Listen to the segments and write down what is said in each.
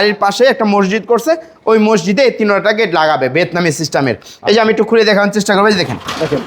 বাড়ির পাশে একটা মসজিদ করছে ওই মসজিদে এই তিনটা গেট লাগাবে ভিয়েতনামি সিস্টেমের। এই যে আমি একটু খুলে দেখানোর চেষ্টা করব দেখেন।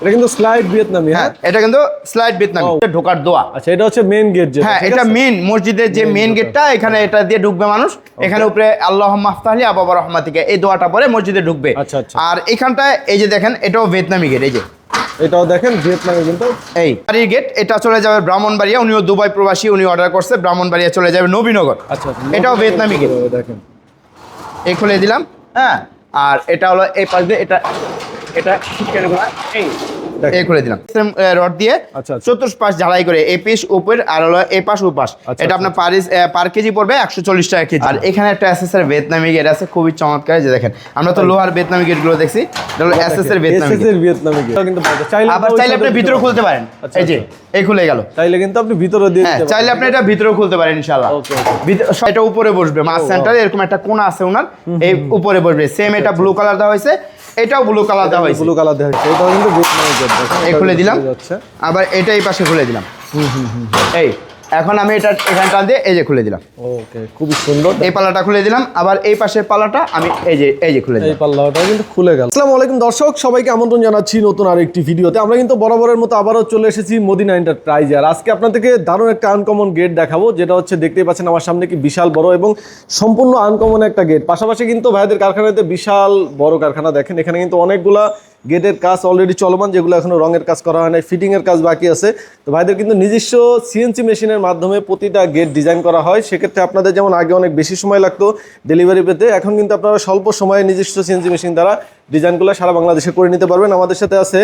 এটা কিন্তু স্লাইড ভিয়েতনামি হ্যাঁ হ্যাঁ? এটা কিন্তু স্লাইড ভিয়েতনামি। ঢোকার দোয়া। আচ্ছা এটা হচ্ছে মেন গেট যে হ্যাঁ এটা মেন মসজিদের যে মেন গেটটা এখানে এটা দিয়ে ঢুকবে মানুষ। এখানে উপরে আল্লাহ মাফতাহলি আবাবা রহমাতিকে এই দোয়াটা পরে মসজিদে ঢুকবে। আচ্ছা, আচ্ছা। আর এখানটায় এই যে দেখেন এটাও ভিয়েতনামি গেট এই যে। এটাও দেখেন ভিয়েতনামে কিন্তু এই বাড়ির গেট এটা চলে যাবে ব্রাহ্মণবাড়িয়া উনিও দুবাই প্রবাসী উনি অর্ডার করছে ব্রাহ্মণবাড়িয়া চলে যাবে নবীনগর আচ্ছা আচ্ছা। এটাও ভিয়েতনামি গেট দেখেন এই খুলে দিলাম হ্যাঁ আর এটা হলো এই পাশ দিয়ে এটা এটা? এই এই খুলে দিলাম। রড দিয়ে আচ্ছা, আচ্ছা। চতুর্পাশ ঝালাই করে এই পিস উপর আর হলো এই পাশ উপাস আচ্ছা, এটা আপনার পারিস পার কেজি পড়বে একশো চল্লিশ টাকা কেজি। আর এখানে একটা এসএস এর ভিয়েতনামি গেট আছে খুবই চমৎকার যে দেখেন। আমরা তো লোহার ভিয়েতনামি গেটগুলো দেখছি এটা হলো এসএস এর ভিয়েতনামি গেট কিন্তু আবার চাইলে আপনি ভিতরে খুলতে পারেন। এই যে এই খুলে গেল। চাইলে কিন্তু আপনি ভিতরে দিয়ে হ্যাঁ চাইলে আপনি এটা ভিতরেও খুলতে পারেন ইনশাআল্লাহ. এটা উপরে বসবে মাছ সেন্টারে এরকম একটা কোণা আছে ওনার এই উপরে বসবে। সেম এটা ব্লু কালার দেওয়া হয়েছে। এটাও ব্লু কালার দেওয়া হয়েছে। ব্লু কালার দেওয়া হয়েছে। এটাও কিন্তু এই খুলে দিলাম। আবার এটাই পাশে খুলে দিলাম। হুম হুম। এই এখন আমি এটা এখানটা দিয়ে এই যে খুলে দিলাম। ওকে খুবই সুন্দর। এই পালাটা খুলে দিলাম আবার এই পাশের পালাটা আমি এই যে এই যে খুলে দিলাম। এই পাল্লাটা কিন্তু খুলে গেল। আসসালামু আলাইকুম দর্শক সবাইকে আমন্ত্রণ জানাচ্ছি নতুন আর একটি ভিডিওতে। আমরা কিন্তু বরাবরের মতো আবারও চলে এসেছি মদিনা এন্টারপ্রাইজে। আর আজকে আপনাদেরকে দারুণ একটা আনকমন গেট দেখাবো যেটা হচ্ছে দেখতেই পাচ্ছেন আমার সামনে কি বিশাল বড় এবং সম্পূর্ণ আনকমন একটা গেট পাশাপাশি কিন্তু ভাইদের কারখানাতে বিশাল বড় কারখানা। দেখেন এখানে কিন্তু অনেকগুলা গেটের কাজ অলরেডি চলমান, যেগুলো এখনও রঙের কাজ করা হয় নাই ফিটিংয়ের কাজ বাকি আছে। তো ভাইদের কিন্তু নিজস্ব সিএনসি মেশিনের মাধ্যমে প্রতিটা গেট ডিজাইন করা হয়। সেক্ষেত্রে আপনাদের যেমন আগে অনেক বেশি সময় লাগতো ডেলিভারি পেতে, এখন কিন্তু আপনারা স্বল্প সময়ে নিজস্ব সিএনসি মেশিন দ্বারা ডিজাইনগুলো সারা বাংলাদেশে করে নিতে পারবেন। আমাদের সাথে আছে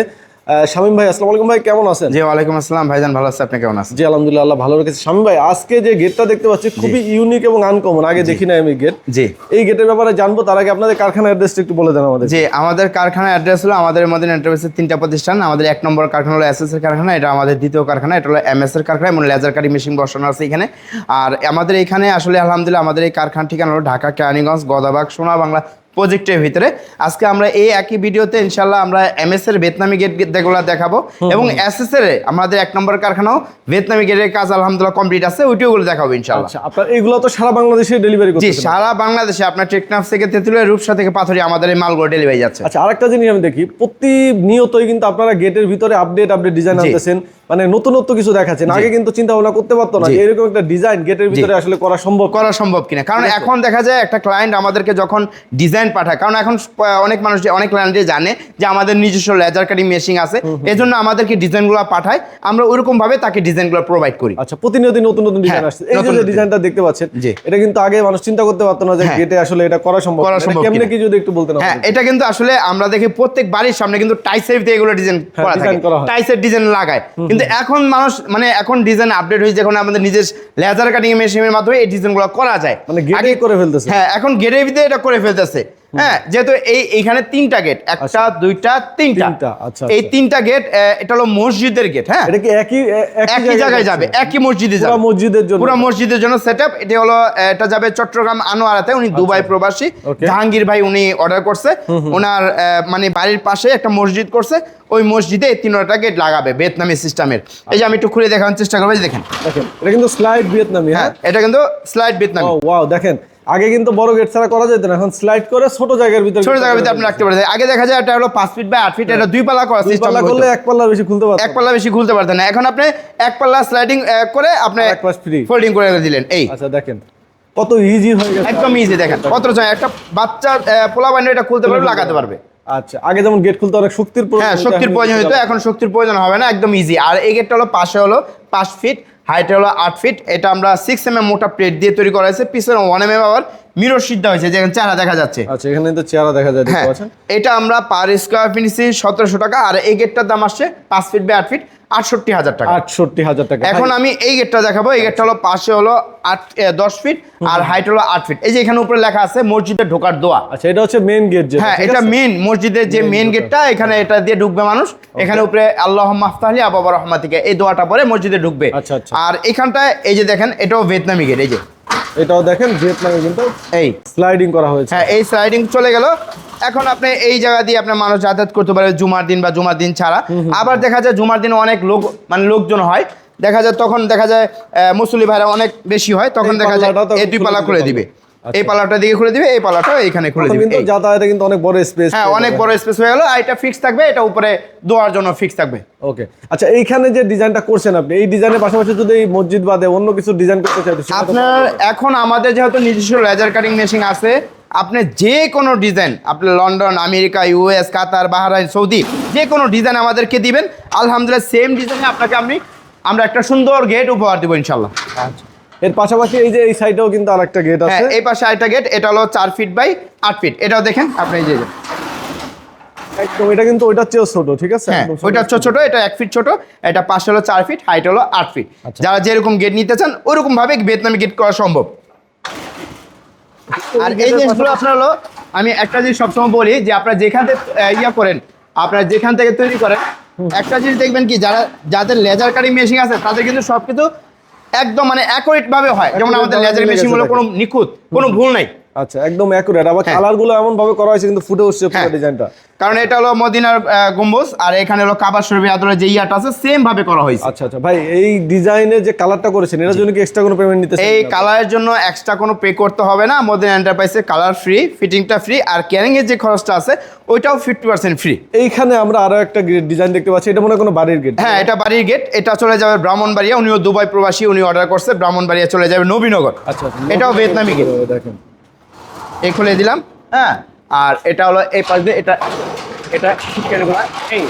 শামীম ভাই আসসালামু আলাইকুম ভাই কেমন আছেন? জি ওয়ালাইকুম আসসালাম। ভাইজান ভালো আছে আপনি কেমন আছেন? জি আলহামদুলিল্লাহ আল্লাহ ভালো রেখেছে। শামীম ভাই আজকে যে গেটটা দেখতে পাচ্ছি খুবই ইউনিক এবং আনকমন আগে দেখি না আমি গেট জি। এই গেটের ব্যাপারে জানব তার আগে আপনাদের কারখানা অ্যাড্রেসটা একটু বলে দেন আমাদের। জি আমাদের কারখানার অ্যাড্রেস হলো আমাদের মধ্যে এন্টারপ্রাইজের তিনটা প্রতিষ্ঠান। আমাদের এক নম্বর কারখানা হলো এসএস এর কারখানা এটা আমাদের দ্বিতীয় কারখানা এটা হলো এমএস এর কারখানা এবং লেজার কাটি মেশিন বসানো আছে এখানে। আর আমাদের এখানে আসলে আলহামদুলিল্লাহ আমাদের এই কারখানা ঠিকানা হলো ঢাকা কেরানীগঞ্জ গদাবাগ সোনা বাংলা। প্রজেক্টের ভিতরে। আজকে আমরা এই একই ভিডিওতে ইনশাল্লাহ আমরা এমএস এর ভিয়েতনামি গেট যেগুলো দেখাবো এবং এসএস এর আমাদের এক নম্বর কারখানাও ভিয়েতনামি গেটের কাজ আলহামদুলিল্লাহ কমপ্লিট আছে ওইটিওগুলো দেখাবো ইনশাল্লাহ আচ্ছা আপনার এইগুলো তো সারা বাংলাদেশে ডেলিভারি জি সারা বাংলাদেশে আপনার টেকনাফ থেকে তেঁতুলিয়া রূপসা থেকে পাথরি আমাদের এই মালগুলো ডেলিভারি যাচ্ছে। আচ্ছা আরেকটা জিনিস আমি দেখি প্রতিনিয়তই কিন্তু আপনারা গেটের ভিতরে আপডেট আপডেট ডিজাইন। আনতেছেন মানে নতুনত্ব কিছু দেখাচ্ছেন। আগে কিন্তু চিন্তা ভাবনা করতে পারতো না এরকম একটা ডিজাইন গেটের ভিতরে আসলে করা সম্ভব। করা সম্ভব কিনা। কারণ এখন দেখা যায় একটা ক্লায়েন্ট আমাদেরকে যখন ডিজাইন পাঠায়। কারণ এখন অনেক মানুষ অনেক ক্লায়েন্টে জানে যে আমাদের নিজস্ব লেজার কাটিং মেশিন আছে। এজন্য আমাদেরকে ডিজাইনগুলো পাঠায়। আমরা ওইরকম ভাবে তাকে ডিজাইনগুলো প্রোভাইড করি। আচ্ছা প্রতিনিয়ত নতুন নতুন ডিজাইন হ্যাঁ, আসছে। এই যে। ডিজাইনটা দেখতে পাচ্ছেন। এটা কিন্তু আগে মানুষ চিন্তা করতে পারতো না যে হ্যাঁ। গেটে আসলে এটা করা সম্ভব করা সম্ভব কেমনে কি যদি একটু বলতেন হ্যাঁ এটা কিন্তু আসলে আমরা দেখি প্রত্যেক বাড়ির সামনে কিন্তু টাইসের দিয়ে এগুলো ডিজাইন হ্যাঁ, করা থাকে। হয়। টাইসের ডিজাইন লাগায়। কিন্তু এখন মানুষ মানে এখন ডিজাইন আপডেট হয়েছে এখন আমাদের নিজের লেজার কাটিং মেশিনের মাধ্যমে এই ডিজাইনগুলো করা যায়। মানে গেটে করে ফেলতেছে। হ্যাঁ এখন গেটের ভিতরে এটা করে ফেলতেছে। হ্যাঁ যেহেতু এই এইখানে তিনটা গেট একটা দুইটা তিনটা। আচ্ছা, এই আচ্ছা। তিনটা গেট এটা হলো মসজিদের গেট হ্যাঁ? এটা কি একই একই জায়গায় যাবে একই মসজিদে পুরো মসজিদের জন্য। পুরো মসজিদের জন্য সেট আপ এটা হলো এটা যাবে চট্টগ্রাম আনোয়ারাতে উনি দুবাই প্রবাসী। জাহাঙ্গীর ভাই উনি অর্ডার করছে। ওনার আহ, মানে বাড়ির পাশে একটা মসজিদ করছে। ওই মসজিদে এই তিনটা গেট লাগাবে ভিয়েতনামি সিস্টেমের। এই যে আমি একটু খুলে দেখানোর চেষ্টা করব এই দেখেন। দেখেন এটা কিন্তু স্লাইড ভিয়েতনামি হ্যাঁ? হ্যাঁ এটা কিন্তু স্লাইড ভিয়েতনামি। ওয়াও দেখেন আগে কিন্তু বড় গেট ছাড়া করা যেত না এখন স্লাইড করে ছোট জায়গার ভিতরে ছোট জায়গার ভিতরে আপনি রাখতে পারেন আগে দেখা যায় এটা হলো পাঁচ ফিট বা আট ফিট এটা দুই পাল্লা করা সিস্টেম পাল্লা করলে এক পাল্লার বেশি খুলতে পারতো এক পাল্লা বেশি খুলতে পারতেন না। এখন আপনি এক পাল্লা স্লাইডিং করে আপনি এক পাশ free। ফোল্ডিং করে দিলেন। এই। আচ্ছা দেখেন কত ইজি হয়ে গেছে। একদম ইজি দেখেন। কত চাই একটা বাচ্চা পোলা বানিয়ে এটা খুলতে পারবে লাগাতে পারবে। আচ্ছা আগে যেমন গেট খুলতে অনেক শক্তির প্রয়োজন হ্যাঁ শক্তির প্রয়োজন হতো এখন শক্তির প্রয়োজন হবে না একদম ইজি আর এই গেটটা হলো পাশে হলো পাঁচ ফিট হাইটে হলো আট ফিট এটা আমরা সিক্স এম এম মোটা প্লেট দিয়ে তৈরি করা হয়েছে। পিছনে ওয়ান এম এম আবার মিরর সিদ্ধ হয়েছে যেখানে চেহারা দেখা যাচ্ছে। আচ্ছা এখানে তো চেহারা দেখা যায় দেখতে হ্যাঁ এটা আমরা পার স্কোয়ার ফিট নিচ্ছি সতেরোশো টাকা আর এই গেটটার দাম আসছে পাঁচ ফিট বাই আট ফিট আটষট্টি হাজার টাকা। আটষট্টি হাজার টাকা। এখন আমি এই গেটটা দেখাবো। এই গেটটা হলো পাশে হলো আট দশ ফিট আর হাইট হলো আট ফিট। এই যে এখানে উপরে লেখা আছে মসজিদে ঢোকার দোয়া। আচ্ছা এটা হচ্ছে মেন গেট যে হ্যাঁ এটা মেন মসজিদের যে মেন গেটটা এখানে এটা দিয়ে ঢুকবে মানুষ। এখানে উপরে আল্লাহ মাফতাহলি আবাবা রহমাতিকে এই দোয়াটা পরে মসজিদে ঢুকবে। আচ্ছা, আচ্ছা। আর এখানটায় এই যে দেখেন এটাও ভিয়েতনামি গেট এই যে। এটাও দেখেন ভিয়েতনামে কিন্তু এই। স্লাইডিং করা হয়েছে। হ্যাঁ এই স্লাইডিং চলে গেল। এখন আপনি এই জায়গা দিয়ে আপনার মানুষ যাতায়াত করতে পারে জুমার দিন বা জুমার দিন ছাড়া। আবার দেখা যায় জুমার দিন অনেক লোক মানে লোকজন হয়। দেখা যায় তখন দেখা যায় আহ, মুসল্লি ভাইরা অনেক বেশি হয় তখন দেখা যায় এই দুই পালা খুলে দিবে। এই পাল্লাটা দিকে খুলে দিবে এই পাল্লাটা এখানে খুলে দিবে কিন্তু যাতায়াতে কিন্তু অনেক বড় স্পেস হ্যাঁ অনেক বড় স্পেস হয়ে গেল আর এটা ফিক্স থাকবে এটা উপরে দোয়ার জন্য ফিক্স থাকবে। ওকে আচ্ছা এইখানে যে ডিজাইনটা করছেন আপনি এই ডিজাইনের পাশাপাশি যদি এই মসজিদ বাদে অন্য কিছু ডিজাইন করতে চাই আপনার এখন আমাদের যেহেতু নিজস্ব লেজার কাটিং মেশিন আছে আপনি যে কোনো ডিজাইন আপনি London America US Qatar Bahrain Saudi যে কোনো ডিজাইন আমাদেরকে দিবেন। আলহামদুলিল্লাহ সেম ডিজাইনে আপনাকে আমি আমরা একটা সুন্দর গেট উপহার দেবো ইনশাল্লাহ আচ্ছা। এর পাশাপাশি এই যে এই সাইডেও কিন্তু আরেকটা গেট হ্যাঁ আছে এই পাশে আরেকটা গেট এটা হলো চার ফিট বাই আট ফিট এটাও দেখেন আপনি এই যে। একদম এটা কিন্তু ওইটার চেয়েও ছোট ঠিক আছে হ্যাঁ একদম ছোট। ওইটা হচ্ছে ছোট এটা এক ফিট ছোট এটা পাশে হলো চার ফিট হাইট হলো আট ফিট আচ্ছা। যারা যেরকম গেট নিতে চান ওরকম ভাবে ভিয়েতনামি গেট করা সম্ভব আর এই জিনিসগুলো আপনার হলো আমি একটা জিনিস সবসময় বলি যে আপনারা যেখান থেকে ইয়া করেন আপনারা যেখান থেকে তৈরি করেন একটা জিনিস দেখবেন কি যারা যাদের লেজার কাটিং মেশিন আছে তাদের কিন্তু সব কিছু একদম মানে অ্যাকুরেট ভাবে হয়। যেমন আমাদের লেজার মেশিনগুলো মেশিনগুলো কোনো নিখুঁত কোনো ভুল নাই। আচ্ছা একদম অ্যাকুরেট আবার হ্যাঁ। কালারগুলো এমন ভাবে করা হয়েছে কিন্তু ফুটে উঠছে পুরো হ্যাঁ। ডিজাইনটা কারণ এটা হলো মদিনার গম্বুজ আর এখানে হলো কাবার শরীফ আদরের যে ইয়াটা আছে সেম ভাবে করা হয়েছে। আচ্ছা আচ্ছা। ভাই এই ডিজাইনে যে কালারটা করেছেন এর জন্য কি এক্সট্রা কোনো পেমেন্ট নিতে এই কালারের জন্য এক্সট্রা কোনো পে করতে হবে না। মদিনা এন্টারপ্রাইসে কালার ফ্রি ফিটিংটা ফ্রি আর ক্যারিং এর যে খরচটা আছে ওইটাও ফিফটি পার্সেন্ট ফ্রি এইখানে আমরা আরও একটা ডিজাইন দেখতে পাচ্ছি। এটা মনে হয় কোনো বাড়ির গেট হ্যাঁ এটা বাড়ির গেট এটা চলে যাবে ব্রাহ্মণবাড়িয়া। উনিও দুবাই প্রবাসী উনি অর্ডার করছে। ব্রাহ্মণবাড়িয়া চলে যাবে নবীনগর। আচ্ছা আচ্ছা। এটাও ভিয়েতনামি গেট দেখেন। এই খুলে দিলাম। হ্যাঁ। আর এটা হলো এই পাশ দিয়ে এটা এটা কেন খোলা? এই।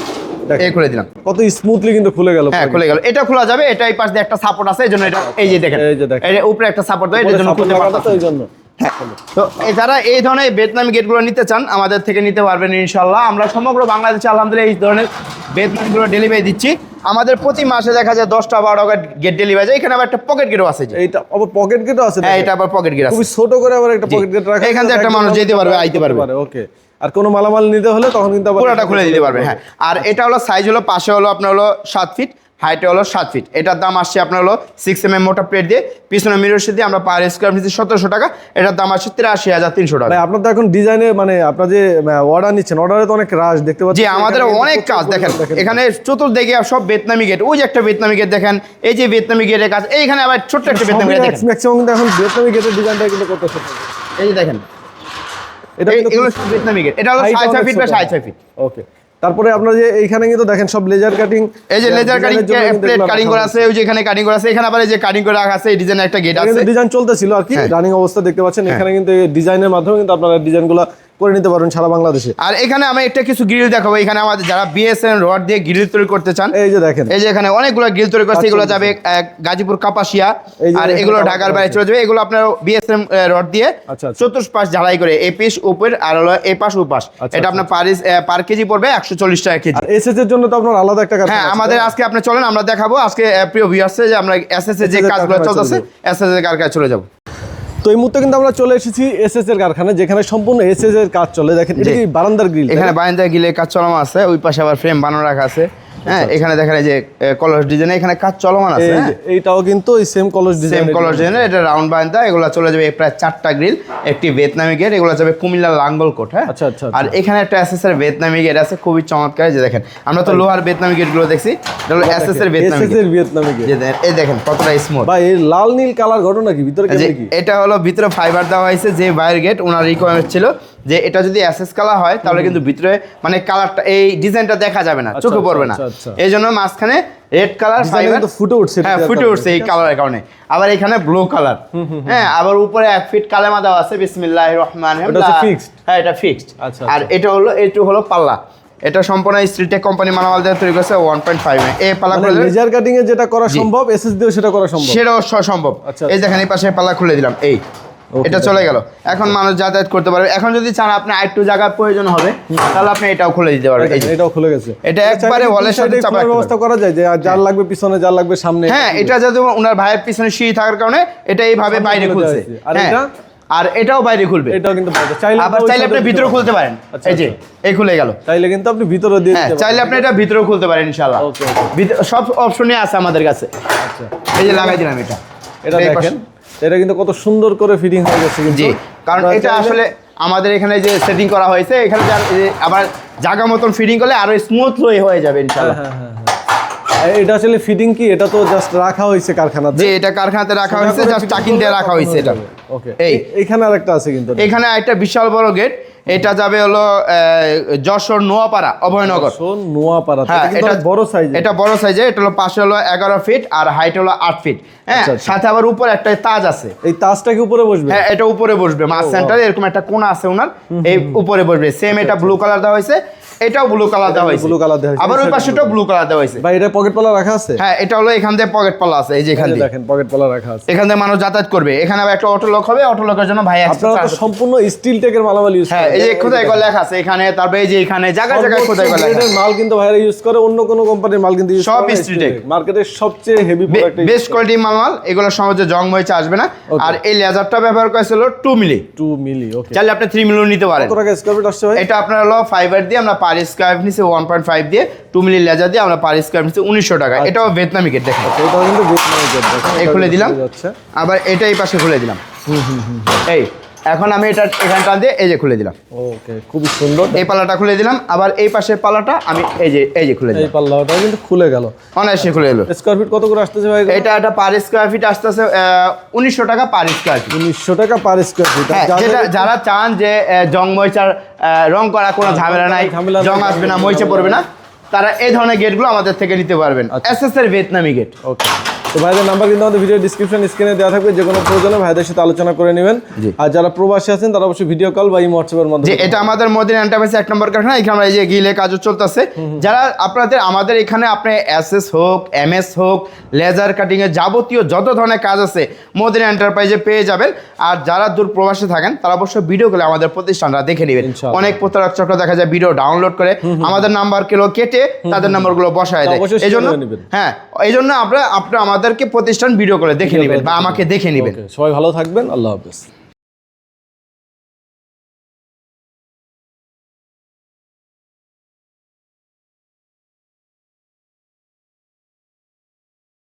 এই খুলে দিলাম। কত স্মুথলি কিন্তু খুলে গেল হ্যাঁ খুলে গেল। এটা খোলা যাবে এটা এই পাশ দিয়ে একটা সাপোর্ট আছে এই এটা এই যে দেখেন। এই উপরে একটা সাপোর্ট দেয় এটার জন্য খুলতে পারতাম। এই জন্য। তো এই যারা এই ধরনের ভিয়েতনামি গেটগুলো নিতে চান আমাদের থেকে নিতে পারবেন ইনশাল্লাহ আমরা সমগ্র বাংলাদেশে আলহামদুলিল্লাহ এই ধরনের ভিয়েতনামিগুলো ডেলিভারি দিচ্ছি। আমাদের প্রতি মাসে দেখা যায় দশটা বারো গেট ডেলিভারি যায় এখানে আবার একটা পকেট গেটও আছে যে। এইটা আবার পকেট গেটও আছে হ্যাঁ এটা আবার পকেট গেট আছে। খুবই ছোট করে আবার একটা পকেট গেট রাখা এখান থেকে একটা মানুষ যেতে পারবে, আইতে পারবে। ওকে আর কোনো মালামাল নিতে হলে তখন কিন্তু পুরোটা খুলে দিতে পারবে হ্যাঁ। আর এটা হলো সাইজ হলো পাশে হলো আপনার হলো সাত ফিট হাইটে হলো সাত ফিট এটার দাম আসছে আপনার হলো সিক্স এম এম মোটা প্লেট দিয়ে। পিছনে মিরর দিয়ে আমরা পার স্কোয়ার ফিট সতেরোশো টাকা। এটার দাম আসছে তিরাশি হাজার তিনশো টাকা। আপনার তো এখন ডিজাইনে মানে আপনার যে অর্ডার নিচ্ছেন অর্ডারে তো অনেক রাশ দেখতে পাচ্ছি আমাদের অনেক কাজ দেখেন। এখানে চতুর্দিকে সব ভিয়েতনামি গেট ওই যে একটা ভিয়েতনামি গেট দেখেন এই যে ভিয়েতনামি গেটের কাজ এইখানে আবার ছোট্ট একটা ভিয়েতনামি গেট দেখেন। ম্যাক্সিমাম কিন্তু এখন ভিয়েতনামি গেটের ডিজাইনটা কিন্তু করতেছে এই যে দেখেন। এটা ভিয়েতনামি গেট এটা হলো সাড়ে ছয় ফিট বা। সাড়ে ছয় ফিট ওকে তারপরে আপনারা যে এইখানে কিন্তু দেখেন সব লেজার কাটিং এই যে লেজার কাটিং প্লেট কাটিং করা আছে ওই যে এখানে কাটিং করা আছে এখানে আবার এই যে কাটিং করে রাখা আছে এই ডিজাইনের একটা গেট আছে। ডিজাইন চলতেছিল আর কি হ্যাঁ। রানিং অবস্থা দেখতে পাচ্ছেন এখানে কিন্তু ডিজাইনের মাধ্যমে কিন্তু আপনারা ডিজাইনগুলো করে নিতে পারবেন সারা বাংলাদেশে। আর এখানে আমি একটা কিছু গ্রিল দেখাবো। এখানে আমাদের যারা বিএসএন রড দিয়ে গ্রিল তৈরি করতে চান এই যে দেখেন। এই যে এখানে অনেকগুলো গ্রিল তৈরি করছে। এগুলো যাবে গাজীপুর কাপাসিয়া আর এগুলো ঢাকার বাইরে চলে যাবে। এগুলো আপনার বিএসএম রড দিয়ে আচ্ছা, আচ্ছা। ঝালাই করে এই পিস উপর আর হলো এই পাশ উপাস আচ্ছা, এটা আপনার পার পার কেজি পড়বে একশো চল্লিশ টাকা কেজি। এসএস এর জন্য তো আপনার আলাদা একটা হ্যাঁ আমাদের আজকে আপনি চলেন আমরা দেখাবো। আজকে প্রিয় ভিউয়ার্সে যে আমরা এসএস এর যে কাজগুলো চলতেছে চলে এসএস এর কারখানায় চলে যাব। তো এই মুহূর্তে কিন্তু আমরা চলে এসেছি এসএস এর কারখানা যেখানে সম্পূর্ণ এসএস এর কাজ চলে। দেখেন এটা কি বারান্দার গ্রিল এখানে বারান্দার গিলে কাজ চলানো আছে ওই পাশে আবার ফ্রেম বানানো রাখা আছে। হ্যাঁ এখানে দেখেন এই যে কলস ডিজাইন এখানে কাজ চলমান আছে হ্যাঁ? এইটাও কিন্তু এই সেম কলস সেম ডিজাইন কলর ডিজাইনের এটা রাউন্ড বারান্দা এগুলো চলে যাবে প্রায় চারটা গ্রিল একটি ভিয়েতনামি গেট এগুলো যাবে কুমিল্লা লাঙ্গল কোট হ্যাঁ? আচ্ছা, আচ্ছা, আর এখানে একটা এসএসএর ভিয়েতনামি গেট আছে খুবই চমৎকার যে দেখেন আমরা তো লোহার ভিয়েতনামি গেটগুলো দেখছি এটা হলো এসএসএর ভিয়েতনামি এসএস এর ভিয়েতনামি গেট গেট এই দেখেন কতটা স্মুথ ভাই এই লাল নীল কালার ঘটনা কি? ভিতরে কি? এটা হলো ভিতরে ফাইবার দেওয়া হয়েছে যে বাইরের গেট ওনার রিকোয়ারমেন্ট ছিল যে এটা যদি এসএস কালার হয় তাহলে কিন্তু ভিতরে মানে কালারটা এই ডিজাইনটা দেখা যাবে না আচ্ছা, চোখে আচ্ছা, পড়বে না। আচ্ছা। এই জন্য মাঝখানে রেড কালার ফাইবার ফুটে উঠছে হ্যাঁ ফুটে উঠছে এই কালারের কারণে। আবার এখানে ব্লু কালার হ্যাঁ আবার উপরে এক ফিট কালেমা দেওয়া আছে বিসমিল্লাহ রহমান হ্যাঁ এটা ফিক্সড আর এটা হলো এইটু হলো পাল্লা। এটা সম্পূর্ণ স্ট্রিটেক কোম্পানি মালামাল দিয়ে তৈরি করছে ওয়ান পয়েন্ট ফাইভ এই পাল্লা মানে খুলে লেজার কাটিং এ যেটা করা সম্ভব এসএস দিয়েও সেটা করা সম্ভব? সেটাও সম্ভব। এই দেখেন এই পাশে পাল্লা খুলে দিলাম এই। এটা চলে গেল। এখন মানুষ যাতায়াত করতে পারবে। এখন যদি চান আপনি আরেকটু জায়গা প্রয়োজন হবে তাহলে আপনি এটাও খুলে দিতে পারবেন। এটাও খুলে গেছে। এটা একবারে ওয়ালের সাথে চাপা ব্যবস্থা করা যায় যে আর যার লাগবে পিছনে যার লাগবে সামনে হ্যাঁ এটা যদি ওনার ভাইয়ের পিছনে সিঁড়ি থাকার কারণে এটা এইভাবে বাইরে খুলছে। আর হ্যাঁ। এটা? আর এটাও বাইরে খুলবে। এটাও কিন্তু চাইলে আবার চাইলে আপনি দিতে খুলতে পারেন। আচ্ছা, এই যে এই খুলে গেল। চাইলে কিন্তু আপনি ভিতরে দিয়ে হ্যাঁ চাইলে আপনি এটা ভিতরেও খুলতে পারেন ইনশাআল্লাহ. সব অপশনই আছে আমাদের কাছে। আচ্ছা। এই যে লাগাই দিলাম এটা। এটা দেখেন। এটা কিন্তু কত সুন্দর করে ফিটিং হয়ে গেছে জি কারণ এটা আসলে আমাদের এখানে যে সেটিং করা হয়েছে এখানে আবার জায়গা মতন ফিটিং করলে আরও স্মুথ হয়ে যাবে ইনশাআল্লাহ। হ্যাঁ হ্যাঁ হ্যাঁ এটা আসলে ফিটিং কি? এটা তো জাস্ট রাখা হয়েছে কারখানাতে। যে এটা কারখানাতে রাখা হয়েছে জাস্ট টাকিং দিয়ে রাখা হয়েছে এটা। ওকে এই। এখানে আরেকটা আছে কিন্তু এখানে একটা বিশাল বড় গেট এটা যাবে হলো যশোর নোয়াপাড়া অভয়নগর। নোয়াপাড়া হ্যাঁ এটা বড় সাইজ এটা বড় সাইজে এটা হলো পাশে হলো এগারো ফিট আর হাইট হলো আট ফিট হ্যাঁ আচ্ছা, আচ্ছা। সাথে আবার উপর একটা তাজ আছে। এই তাজটা কি উপরে বসবে? হ্যাঁ এটা উপরে বসবে। মাছ সেন্টারে এরকম একটা কোণা আছে ওনার এই উপরে বসবে। সেম এটা ব্লু কালার দেওয়া হয়েছে। এটাও ব্লু কালার দেওয়া হয়েছে। blue colour দেওয়া হয়েছে। আবার ওই পাশেটাও ব্লু কালার দেওয়া হয়েছে। ভাই এটা পকেট পালা রাখা আছে? হ্যাঁ এটা হলো এখান দিয়ে পকেট পাল্লা আছে এই যে এখান দেখেন পকেট পালা রাখা আছে। এখান দিয়ে মানুষ যাতায়াত করবে। এখানে আবার একটা অটো লক হবে অটো লকের জন্য ভাই আপনারা তো সম্পূর্ণ স্টিল টেকের মালামাল ইউজ হ্যাঁ এই যে খোদাই করে লেখা আছে এখানে তারপরে এই যে এখানে জায়গায় জায়গায় খোদাই করে লেখা আছে। মাল কিন্তু ভাইরা ইউজ করে অন্য কোনো কোম্পানির মাল কিন্তু সব steel tech। মার্কেটের সবচেয়ে হেভি প্রোডাক্ট বেস্ট কোয়ালিটি মাল এগুলো সহজে জং মরিচে আসবে না। আর এই লেজারটা ব্যবহার করেছিল টু মিলি 2 মিলি ওকে চাইলে আপনি থ্রি মিলিও নিতে পারেন। কত টাকা স্কয়ার ফিট আসছে ভাই? এটা আপনার হলো ফাইবার দিয়ে আমরা পার স্কোয়ার নিচে ওয়ান পয়েন্ট ফাইভ দিয়ে টু মিলি লেজার দিয়ে আমরা পার স্কোয়ার নিচে উনিশশো টাকা। এটাও ভিয়েতনামি গেট দেখেন। এটাও কিন্তু ভিয়েতনামি গেট দেখেন। খুলে দিলাম। আবার এটা এই পাশে খুলে দিলাম। এই এখন আমি এটা এখানটা দিয়ে এই যে খুলে দিলাম। ওকে খুবই সুন্দর। এই পালাটা খুলে দিলাম আবার এই পাশের পালাটা আমি এই যে এই যে খুলে দিলাম। এই পাল্লাটা কিন্তু খুলে গেল। অনায়াসে খুলে এলো। স্কয়ার ফিট কত করে আসতেছে ভাই এটা একটা পার স্কোয়ার ফিট আসতেছে উনিশশো টাকা পার স্কোয়ার ফিট উনিশশো টাকা পার স্কয়ার ফিট হ্যাঁ যেটা যারা চান যে জং মরিচার আহ, রং করা কোনো ঝামেলা নাই জং আসবে না মরিচে পড়বে না তারা এই ধরনের গেটগুলো আমাদের থেকে নিতে পারবেন। এস এস এর ভিয়েতনামি গেট ওকে তো ভাইদের নাম্বার কিন্তু আমাদের ভিডিও ডিসক্রিপশন স্ক্রিনে দেওয়া থাকবে যে কোনো প্রয়োজনে ভাইদের সাথে আলোচনা করে নেবেন। আর যারা প্রবাসী আছেন তারা অবশ্যই ভিডিও কল বা ইমো হোয়াটসঅ্যাপের মাধ্যমে এটা আমাদের মদিনা এন্টারপ্রাইজ এক নম্বর কারখানা এখানে আমরা এই যে গিলে কাজও চলতেছে। যারা আপনাদের আমাদের এখানে আপনি এসএস হোক এমএস হোক লেজার কাটিং এর যাবতীয় যত ধরনের কাজ আছে মদিনা এন্টারপ্রাইজে পেয়ে যাবেন। আর যারা দূর প্রবাসে থাকেন তারা অবশ্যই ভিডিও কলে আমাদের প্রতিষ্ঠানটা দেখে নেবেন। অনেক প্রতারক চক্র দেখা যায় ভিডিও ডাউনলোড করে। আমাদের নাম্বারগুলো কেটে তাদের নাম্বারগুলো বসায় দেয়। এই জন্য হ্যাঁ এই জন্য আমরা আপনি আমাদেরকে প্রতিষ্ঠান ভিডিও করে দেখে নেবেন বা আমাকে দেখে নেবেন। সবাই ভালো থাকবেন আল্লাহ হাফেজ।